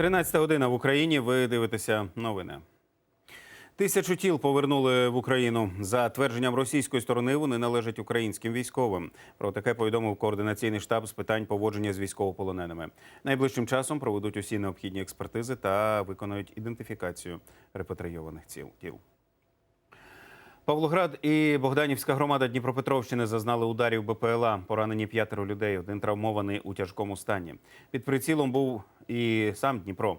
13 година в Україні. Ви дивитеся новини. Тисячу тіл повернули в Україну. За твердженням російської сторони, вони належать українським військовим. Про таке повідомив координаційний штаб з питань поводження з військовополоненими. Найближчим часом проведуть усі необхідні експертизи та виконають ідентифікацію репатрійованих тіл. Павлоград і Богданівська громада Дніпропетровщини зазнали ударів БПЛА. Поранені п'ятеро людей. Один травмований у тяжкому стані. Під прицілом був і сам Дніпро.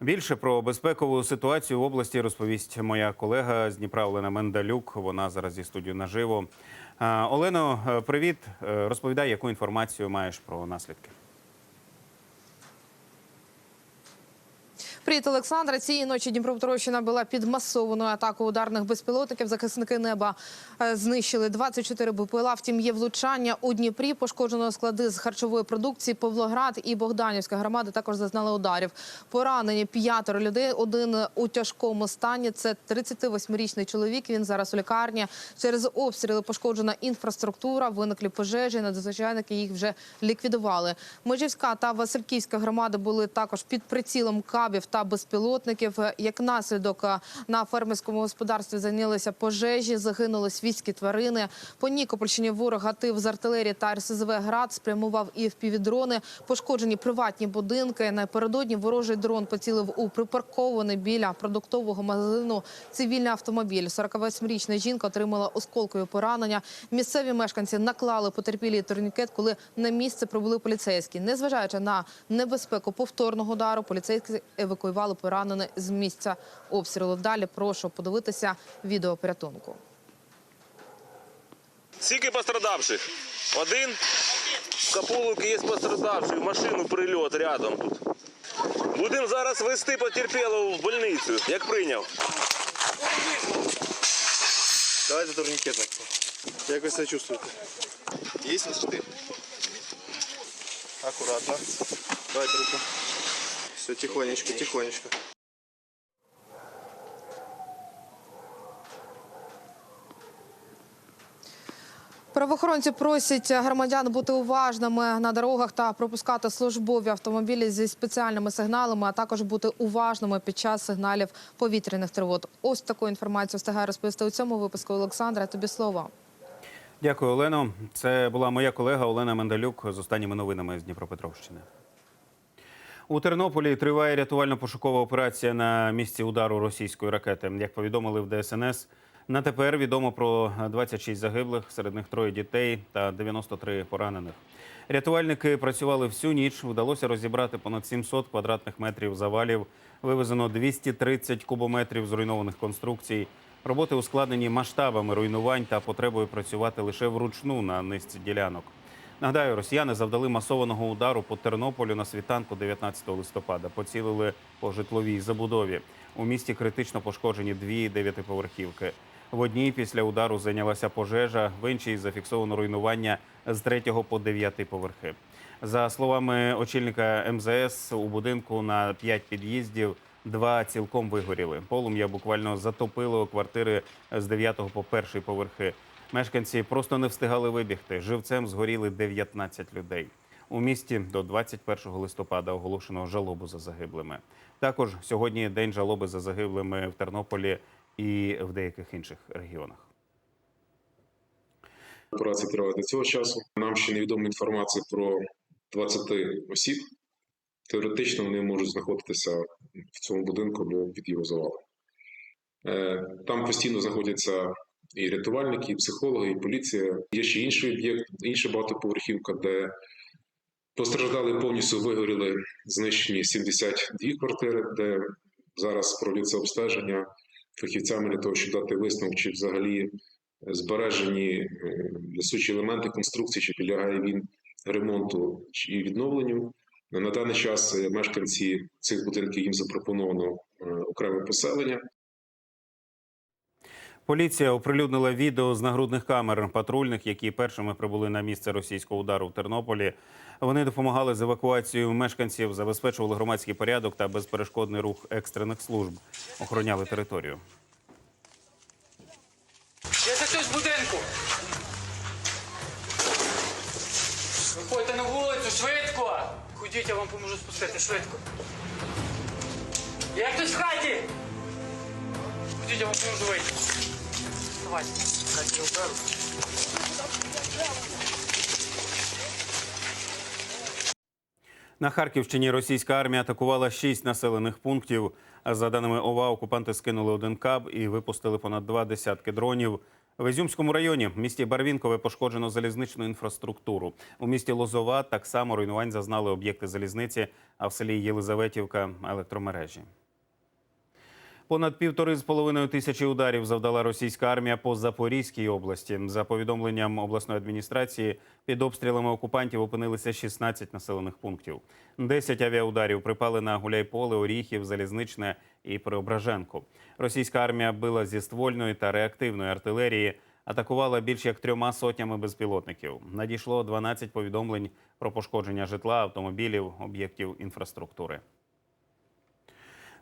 Більше про безпекову ситуацію в області розповість моя колега з Дніпра Олена Мендалюк. Вона зараз зі студію наживо. Олено, е, привіт. Е, Розповідай, яку інформацію маєш про наслідки. Привіт, Олександра. Цієї ночі Дніпропетровщина була під масованою атакою ударних безпілотників. Захисники неба е, знищили 24 БПЛА. Втім, є влучання у Дніпрі. Пошкоджено склади з харчової продукції. Павлоград і Богданівська громади також зазнали ударів. Поранені п'ятеро людей. Один у тяжкому стані. Це 38-річний чоловік. Він зараз у лікарні. Через обстріли пошкоджена інфраструктура. Виникли пожежі. Надзвичайники їх вже ліквідували. Межівська та Васильківська громади були також під прицілом кабів та безпілотників. Як наслідок е, на фермерському господарстві зайнялися пожежі, загинули свійські тварини. По Нікопольщині ворог гатив з артилерії та РСЗВ град спрямував і впівдрони. Пошкоджені приватні будинки. Напередодні ворожий дрон поцілив у припаркований біля продуктового магазину цивільний автомобіль. 48-річна жінка отримала осколкові поранення. Місцеві мешканці наклали потерпілій турнікет, коли на місце прибули поліцейські. Незважаючи на небезпеку повторного удару, поліцейські евакуювали поранених з місця обстрілу. Далі прошу подивитися відео порятунку. Скільки пострадавших? Один. В Капуловці є пострадавший, в машину прильот рядом тут. Будемо зараз вести потерпілого в больницю, як прийняв. Давайте турнікет. Як ви себе чувствуєте? Є шти? Аккуратно. Давайте руку. Все, тихонечко, тихонечко. Правоохоронці просять громадян бути уважними на дорогах та пропускати службові автомобілі зі спеціальними сигналами, а також бути уважними під час сигналів повітряних тривог. Ось таку інформацію встигає розповісти у цьому випуску. Олександра, тобі слово. Дякую, Олено. Це була моя колега Олена Мендалюк з останніми новинами з Дніпропетровщини. У Тернополі триває рятувально-пошукова операція на місці удару російської ракети. Як повідомили в ДСНС, на тепер відомо про 26 загиблих, серед них троє дітей та 93 поранених. Рятувальники працювали всю ніч. Вдалося розібрати понад 700 квадратних метрів завалів. Вивезено 230 кубометрів зруйнованих конструкцій. Роботи ускладнені масштабами руйнувань та потребою працювати лише вручну на низці ділянок. Нагадаю, росіяни завдали масованого удару по Тернополю на світанку 19 листопада. Поцілили по житловій забудові. У місті критично пошкоджені дві дев'ятиповерхівки. В одній після удару зайнялася пожежа, в іншій зафіксовано руйнування з третього по дев'ятий поверхи. За словами очільника МЗС, у будинку на п'ять під'їздів два цілком вигоріли. Полум'я буквально затопило квартири з 9 по перший поверхи. Мешканці просто не встигали вибігти. Живцем згоріли 19 людей. У місті до 21 листопада оголошено жалобу за загиблими. Також сьогодні день жалоби за загиблими в Тернополі і в деяких інших регіонах. Операція триває до цього часу. Нам ще невідома інформація про 20 осіб. Теоретично вони можуть знаходитися в цьому будинку або під його завалом. Е, Там постійно знаходяться і рятувальники, і психологи, і поліція. Є ще інший об'єкт, інша багатоповерхівка, де постраждали повністю вигоріли знищені 72 квартири, де зараз проводиться обстеження фахівцями для того, щоб дати висновок, чи взагалі збережені е, несучі елементи конструкції, чи підлягає він ремонту чи відновленню. На даний час е, мешканці цих будинків їм запропоновано е, окреме поселення. Поліція оприлюднила відео з нагрудних камер патрульних, які першими прибули на місце російського удару в Тернополі. Вони допомагали з евакуацією мешканців, забезпечували громадський порядок та безперешкодний рух екстрених служб, охороняли територію. Я за з будинку. Виходьте на вулицю, швидко. Ходіть, я вам поможу спустити швидко. Як хтось в хаті? Ходіть, я вам поможу вийти. На Харківщині російська армія атакувала шість населених пунктів. За даними ОВА, окупанти скинули один каб і випустили понад два десятки дронів. В Ізюмському районі, в місті Барвінкове, пошкоджено залізничну інфраструктуру. У місті Лозова так само руйнувань зазнали об'єкти залізниці, а в селі Єлизаветівка електромережі. Понад півтори з половиною тисячі ударів завдала російська армія по Запорізькій області. За повідомленням обласної адміністрації, під обстрілами окупантів опинилися 16 населених пунктів. 10 авіаударів припали на Гуляйполе, Оріхів, Залізничне і Преображенку. Російська армія била зі ствольної та реактивної артилерії. Атакувала більш як трьома сотнями безпілотників. Надійшло 12 повідомлень про пошкодження житла, автомобілів, об'єктів інфраструктури.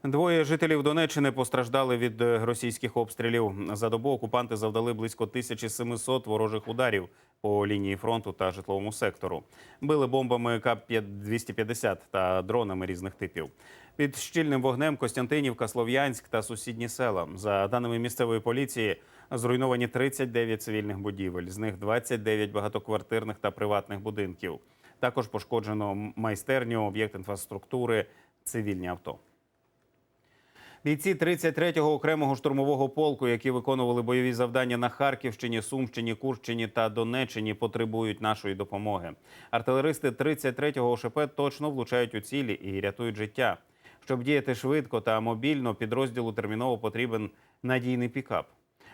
Двоє жителів Донеччини постраждали від е, російських обстрілів. За добу окупанти завдали близько 1700 ворожих ударів по лінії фронту та житловому сектору. Били бомбами КАП-250 та дронами різних типів. Під щільним вогнем Костянтинівка, Слов'янськ та сусідні села. За даними місцевої поліції, зруйновані 39 цивільних будівель, з них 29 багатоквартирних та приватних будинків. Також пошкоджено майстерню, об'єкт інфраструктури, цивільні авто. Бійці 33-го окремого штурмового полку, які виконували бойові завдання на Харківщині, Сумщині, Курщині та Донеччині, потребують нашої допомоги. Артилеристи 33-го ОШП точно влучають у цілі і рятують життя. Щоб діяти швидко та мобільно, підрозділу терміново потрібен надійний пікап.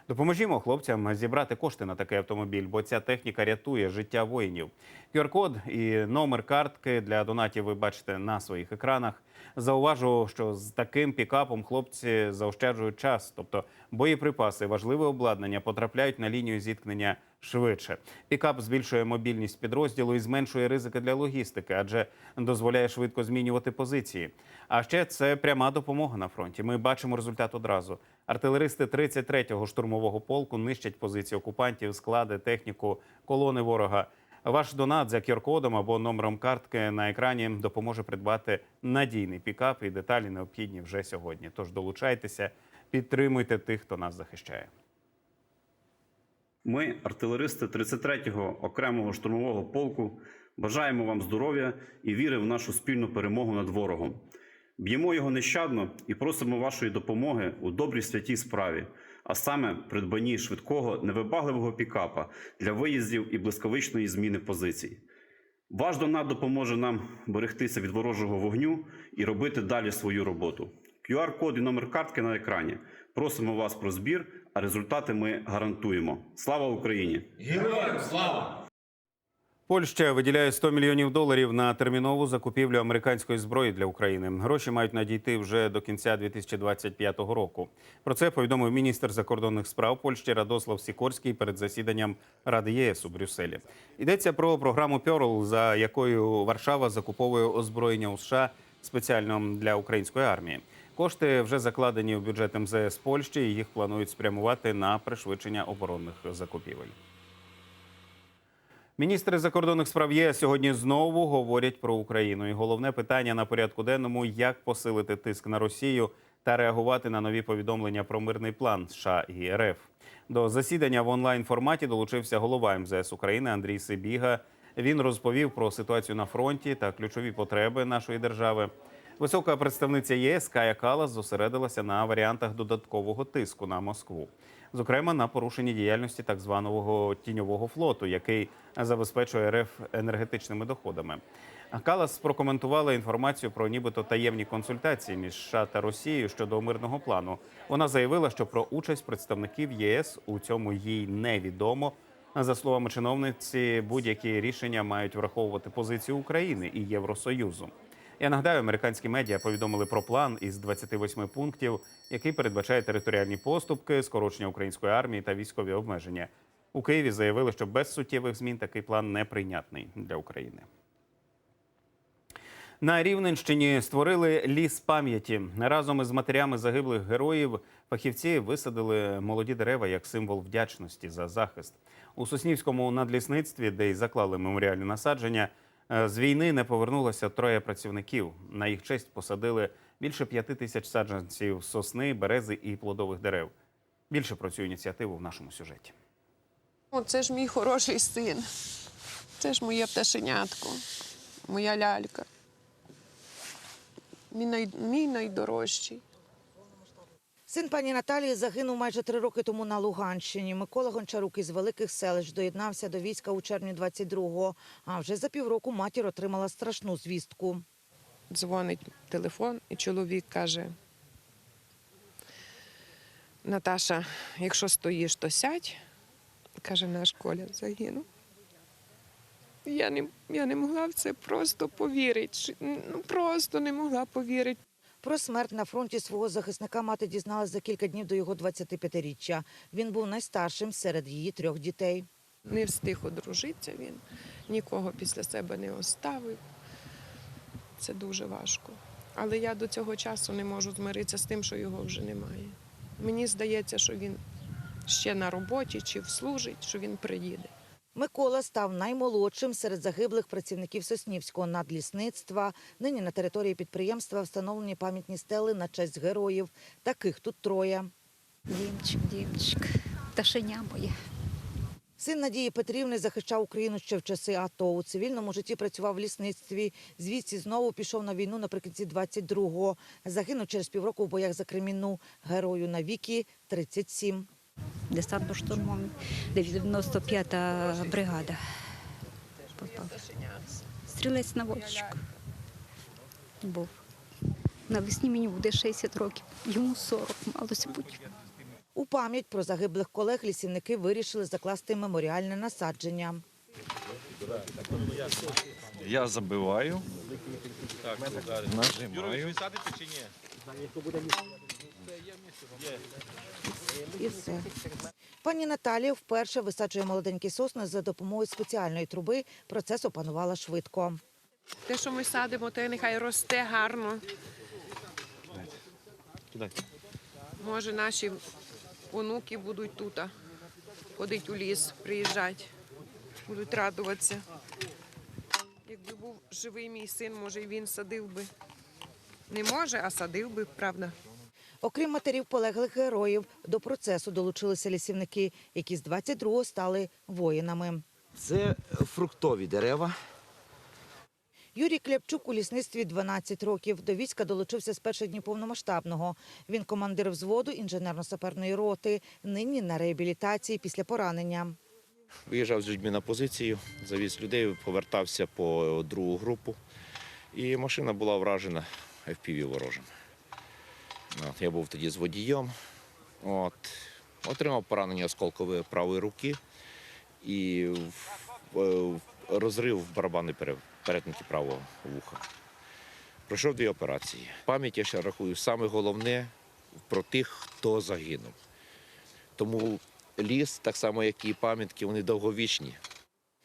Допоможімо хлопцям зібрати кошти на такий автомобіль, бо ця техніка рятує життя воїнів. QR-код і номер картки для донатів ви бачите на своїх екранах. Зауважу, що з таким пікапом хлопці заощаджують час, тобто боєприпаси, важливе обладнання потрапляють на лінію зіткнення швидше. Пікап збільшує мобільність підрозділу і зменшує ризики для логістики, адже дозволяє швидко змінювати позиції. А ще це пряма допомога на фронті. Ми бачимо результат одразу. Артилеристи 33-го штурмового полку нищать позиції окупантів, склади, техніку, колони ворога. Ваш донат за QR-кодом або номером картки на екрані допоможе придбати надійний пікап і деталі необхідні вже сьогодні. Тож долучайтеся, підтримуйте тих, хто нас захищає. Ми, артилеристи 33-го окремого штурмового полку, бажаємо вам здоров'я і віри в нашу спільну перемогу над ворогом. Б'ємо його нещадно і просимо вашої допомоги у добрій святій справі, а саме придбанні швидкого невибагливого пікапа для виїздів і блискавичної зміни позицій. Ваш донат допоможе нам берегтися від ворожого вогню і робити далі свою роботу. QR-код і номер картки на екрані. Просимо вас про збір, а результати ми гарантуємо. Слава Україні! Польща виділяє 100 мільйонів доларів на термінову закупівлю американської зброї для України. Гроші мають надійти вже до кінця 2025 року. Про це повідомив міністр закордонних справ Польщі Радослав Сікорський перед засіданням Ради ЄС у Брюсселі. Йдеться про програму Пьорл, за якою Варшава закуповує озброєння у США спеціально для української армії. Кошти вже закладені в бюджет МЗС Польщі. і Їх планують спрямувати на пришвидшення оборонних закупівель. Міністри закордонних справ ЄС сьогодні знову говорять про Україну. І головне питання на порядку денному як посилити тиск на Росію та реагувати на нові повідомлення про мирний план США і РФ. До засідання в онлайн форматі долучився голова МЗС України Андрій Сибіга. Він розповів про ситуацію на фронті та ключові потреби нашої держави. Висока представниця ЄС Кая Калас зосередилася на варіантах додаткового тиску на Москву, зокрема на порушенні діяльності так званого тіньового флоту, який забезпечує РФ енергетичними доходами. Калас прокоментувала інформацію про нібито таємні консультації між США та Росією щодо мирного плану. Вона заявила, що про участь представників ЄС у цьому їй невідомо. За словами чиновниці, будь-які рішення мають враховувати позицію України і Євросоюзу. Я нагадаю, американські медіа повідомили про план із 28 пунктів, який передбачає територіальні поступки, скорочення української армії та військові обмеження. У Києві заявили, що без суттєвих змін такий план неприйнятний для України. На Рівненщині створили ліс пам'яті. Разом із матерями загиблих героїв фахівці висадили молоді дерева як символ вдячності за захист. У Соснівському надлісництві, де й заклали меморіальне насадження, з війни не повернулося троє працівників. На їх честь посадили Більше п'яти тисяч саджанців сосни, берези і плодових дерев. Більше про цю ініціативу в нашому сюжеті. Це ж мій хороший син. Це ж моє пташенятко, моя лялька. Мій, най... мій найдорожчий. Син пані Наталії загинув майже три роки тому на Луганщині. Микола Гончарук із великих селищ доєднався до війська у червні 22-го. А вже за півроку матір отримала страшну звістку. Дзвонить телефон, і чоловік каже: Наташа, якщо стоїш, то сядь. Каже, наш Коля загинув. Я не, я не могла в це просто повірити. Ну, просто не могла повірити. Про смерть на фронті свого захисника мати дізналась за кілька днів до його 25-річчя. Він був найстаршим серед її трьох дітей. Не встиг одружитися він, нікого після себе не оставив. Це дуже важко. Але я до цього часу не можу змиритися з тим, що його вже немає. Мені здається, що він ще на роботі чи служить, що він приїде. Микола став наймолодшим серед загиблих працівників Соснівського надлісництва. Нині на території підприємства встановлені пам'ятні стели на честь героїв. Таких тут троє. Дімчик, дімчик, пташеня моє. Син Надії Петрівни захищав Україну ще в часи АТО. У цивільному житті працював в лісництві. Звідси знову пішов на війну наприкінці 22-го. Загинув через півроку в боях за Кремінну. Герою навіки 37. Десантно-штурмовий, 95-та бригада. Попав. Стрілець наводчик був. Навесні мені буде 60 років, йому 40, малося бути. У пам'ять про загиблих колег лісівники вирішили закласти меморіальне насадження. Я забиваю. Нажимаю. І все. Пані Наталія вперше висаджує молоденькі сосни за допомогою спеціальної труби. Процес опанувала швидко. Те, що ми садимо, те нехай росте гарно. Може, наші онуки будуть тут а, ходити у ліс, приїжджати, будуть радуватися. Якби був живий мій син, може, і він садив би. Не може, а садив би, правда. Окрім матерів полеглих героїв, до процесу долучилися лісівники, які з 22-го стали воїнами. Це фруктові дерева. Юрій Кляпчук у лісництві 12 років. До війська долучився з перших днів повномасштабного. Він командир взводу інженерно-саперної роти. Нині на реабілітації після поранення. Виїжджав з людьми на позицію, завіз людей, повертався по другу групу. І машина була вражена FPV ворожим. От, я був тоді з водієм. От, отримав поранення осколкової правої руки і розрив барабани пере- перетинки правого вуха. Пройшов дві операції. Пам'ять я ще рахую саме головне про тих, хто загинув. Тому ліс, так само як і пам'ятки, вони довговічні.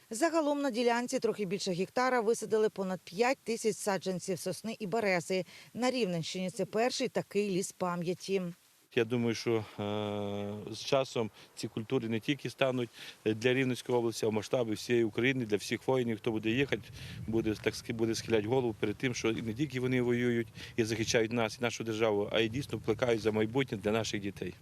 Загалом на ділянці трохи більше гектара висадили понад 5 тисяч саджанців сосни і берези. На Рівненщині це перший такий ліс пам'яті. Я думаю, що е, з часом ці культури не тільки стануть для Рівненської області, а в масштабі всієї України, для всіх воїнів, хто буде їхати, буде так буде схиляти голову перед тим, що не тільки вони воюють і захищають нас і нашу державу, а й дійсно плекають за майбутнє для наших дітей.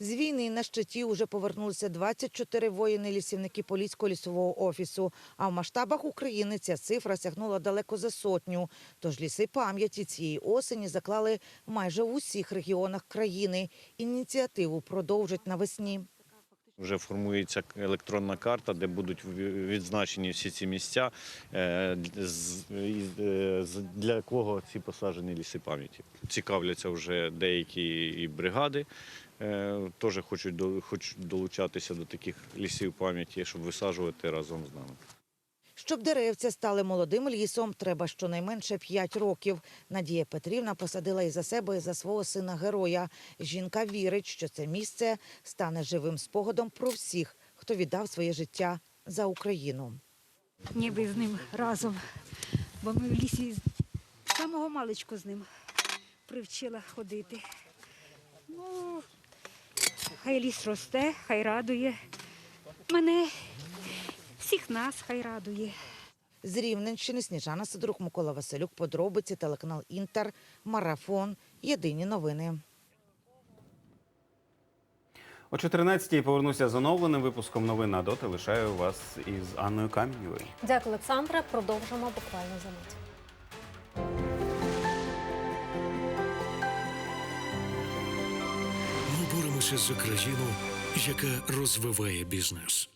З війни на щиті уже повернулися 24 воїни-лісівники Поліського лісового офісу. А в масштабах України ця цифра сягнула далеко за сотню. Тож ліси пам'яті цієї осені заклали майже в усіх регіонах країни. Ініціативу продовжать навесні. Вже формується електронна карта, де будуть відзначені всі ці місця, е, е, для кого ці посаджені ліси пам'яті. Цікавляться вже деякі бригади, теж хочуть, до- хочуть долучатися до таких лісів пам'яті, щоб висаджувати разом з нами. Щоб деревця стали молодим лісом, треба щонайменше 5 років. Надія Петрівна посадила і за себе, і за свого сина-героя. Жінка вірить, що це місце стане живим спогадом про всіх, хто віддав своє життя за Україну. Ніби з ним разом. Бо ми в лісі з самого маличку з ним привчила ходити. Ну, хай ліс росте, хай радує. Мене, всіх нас хай радує. З Рівненщини Сніжана Сидорук, Микола Василюк, Подробиці, телеканал Інтер, Марафон. Єдині новини. О 14-й повернуся з оновленим випуском новин. А доти лишаю вас із Анною Кам'янєвою. Дякую, Олександре. Продовжимо буквально за мить. Боремося за країну, яка розвиває бізнес.